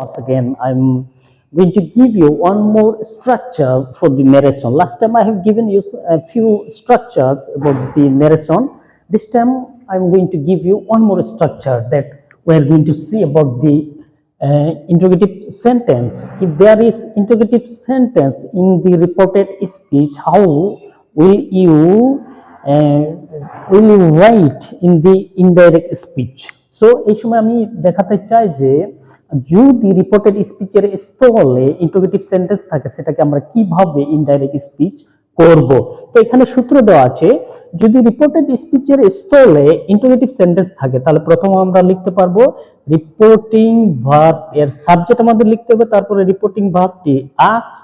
Once again, I'm going to give you one more structure for the narration. Last time I have given you a few structures about the narration. This time I'm going to give you one more structure that we're going to see about the uh, interrogative sentence. If there is interrogative sentence in the reported speech, how will you uh, will you write in the indirect speech? So এই সময় আমি দেখাতে চাই যে যদি reported স্পিচের স্থলে interrogative sentence থাকে, সেটাকে আমরা কীভাবে ইনডাইরেক্ট স্পিচ করব? তো এখানে সূত্র দেওয়া আছে, যদি রিপোর্টেড স্পিচের স্থলে ইন্টারোগেটিভ সেন্টেন্স থাকে, তাহলে প্রথম আমরা লিখতে পারব রিপোর্টিং ভার্ব এর সাবজেক্ট আমাদের লিখতে হবে, তারপরে রিপোর্টিং ভার্বটি আক্স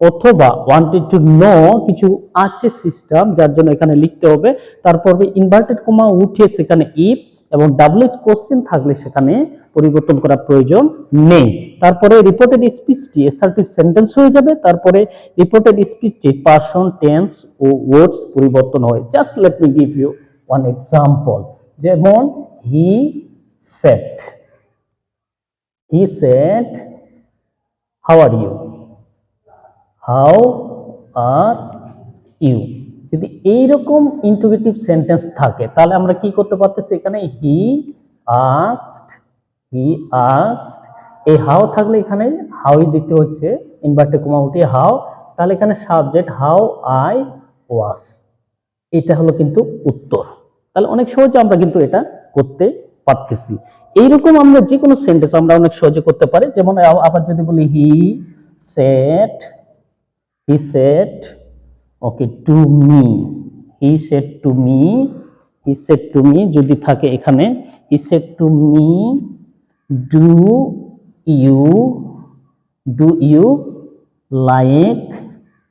অথবা ওয়ান্টেড টু নো কিছু আছে সিস্টেম যার জন্য এখানে লিখতে হবে, তারপর ইনভার্টেড কমা উঠে সেখানে ইফ এবং ডাবলএস কোশ্চেন থাকলে সেখানে পরিবর্তন করার প্রয়োজন নেই। তারপরে রিপোর্টেড স্পিচটি অ্যাসার্টিভ সেন্টেন্স হয়ে যাবে। তারপরে রিপোর্টেড স্পিচটি পার্সন টেন্স ও ওয়ার্ডস পরিবর্তন হয়। Just let me give you one example যেমন he said he said how are you how are you যদি এইরকম ইন্টিগ্রেটিভ সেন্টেন্স থাকে, তাহলে আমরা কি করতে পারতেছি এখানে? হি আস্কড হি আস্কড এই হাউ থাকলে এখানে হাউই দিতে হচ্ছে ইনভার্টে কমা উঠিয়ে হাউ তাহলে এখানে সাবজেক্ট হাউ আই ওয়াস এটা হলো কিন্তু উত্তর। তাহলে অনেক সহজে আমরা কিন্তু এটা করতে পারতেছি। এইরকম আমরা যে কোনো সেন্টেন্স আমরা অনেক সহজে করতে পারি, যেমন আবার যদি বলি he said he said okay to me he said to me he said to me যদি থাকে এখানে he said to me do you do you like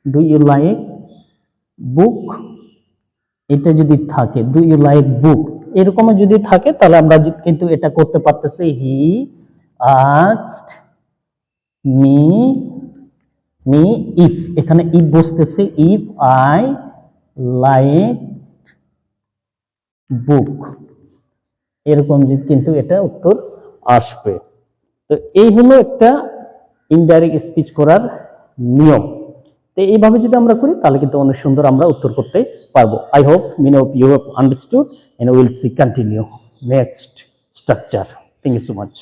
do you like book এটা যদি থাকে ডু ইউ লাইক বুক এরকম যদি থাকে তাহলে আমরা কিন্তু এটা করতে পারতেছি he asked me me if, এখানে ইফ বসতেছে, ইফ আই লাইক বুক। এরকম কিন্তু এটা উত্তর আসবে। তো এই হলো একটা ইনডাইরেক্ট স্পিচ করার নিয়ম। তো এইভাবে যদি আমরা করি, তাহলে কিন্তু অনেক সুন্দর আমরা উত্তর করতে পারব। I hope mean of you have understood and will see continue next structure thank you so much